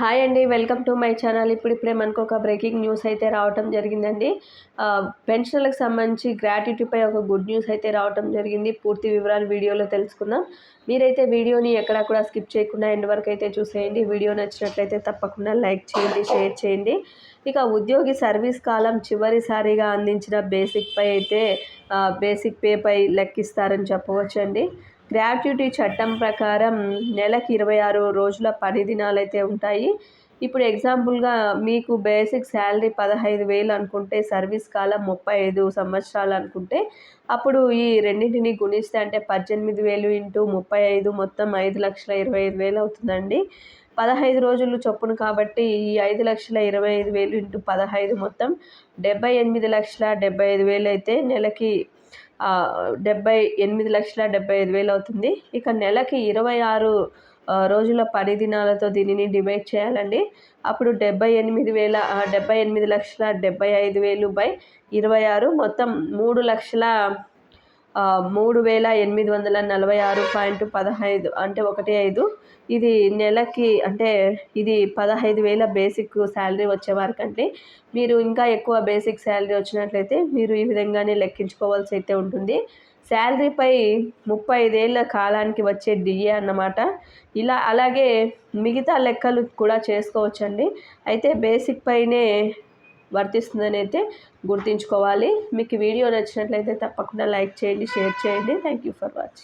Hi అండి welcome to my channel ఇప్పుడు ఇప్పుడే మనకు ఒక బ్రేకింగ్ న్యూస్ అయితే రావటం జరిగిందండి. పెన్షన్లకు సంబంధించి గ్రాట్యుటీపై ఒక గుడ్ న్యూస్ అయితే రావటం జరిగింది. పూర్తి వివరాలు వీడియోలో తెలుసుకుందాం. మీరైతే వీడియోని ఎక్కడా కూడా స్కిప్ చేయకుండా ఎండ్ వరకు అయితే చూసేయండి. వీడియో నచ్చినట్లయితే తప్పకుండా లైక్ చేయండి షేర్ చేయండి. ఇక ఉద్యోగి సర్వీస్ కాలం చివరిసారిగా అందించిన బేసిక్పై అయితే బేసిక్ పేపై లెక్కిస్తారని చెప్పవచ్చండి. గ్రాట్యుటీ చట్టం ప్రకారం నెలకి ఇరవై ఆరు రోజుల పని దినాలు అయితే ఉంటాయి. ఇప్పుడు ఎగ్జాంపుల్గా మీకు బేసిక్ శాలరీ పదహైదు వేలు అనుకుంటే సర్వీస్ కాలం ముప్పై ఐదు సంవత్సరాలు అనుకుంటే అప్పుడు ఈ రెండింటిని గుణిస్తే అంటే పద్దెనిమిది వేలు ఇంటూ ముప్పై ఐదు మొత్తం ఐదు లక్షల ఇరవై ఐదు వేలు అవుతుందండి. పదహైదు రోజులు చొప్పున కాబట్టి ఈ ఐదు లక్షల ఇరవై ఐదు వేలు ఇంటూ పదహైదు మొత్తం డెబ్బై ఎనిమిది లక్షల డెబ్బై ఐదు వేలు అయితే నెలకి డెబ్బై ఎనిమిది లక్షల డెబ్బై ఐదు వేలు అవుతుంది. ఇక నెలకి ఇరవై ఆరు రోజుల పని దినాలతో దీనిని డివైడ్ చేయాలండి. అప్పుడు డెబ్బై ఎనిమిది వేల డెబ్బై ఎనిమిది లక్షల డెబ్బై ఐదు వేలు బై ఇరవై ఆరు. మొత్తం మూడు లక్షల మూడు వేల ఎనిమిది వందల నలభై ఆరు పాయింట్ పదహైదు అంటే ఒకటి ఐదు. ఇది నెలకి అంటే ఇది పదహైదు వేల బేసిక్ శాలరీ వచ్చేవారికంటే మీరు ఇంకా ఎక్కువ బేసిక్ శాలరీ వచ్చినట్లయితే మీరు ఈ విధంగానే లెక్కించుకోవాల్సి అయితే ఉంటుంది. శాలరీపై ముప్పై ఐదేళ్ళ కాలానికి వచ్చే డిఏ అన్నమాట. ఇలా అలాగే మిగతా లెక్కలు కూడా చేసుకోవచ్చండి. అయితే బేసిక్ పైనే వర్తిస్తుందని అయితే గుర్తుంచుకోవాలి. మీకు వీడియో నచ్చినట్లయితే తప్పకుండా లైక్ చేయండి షేర్ చేయండి. Thank you for watching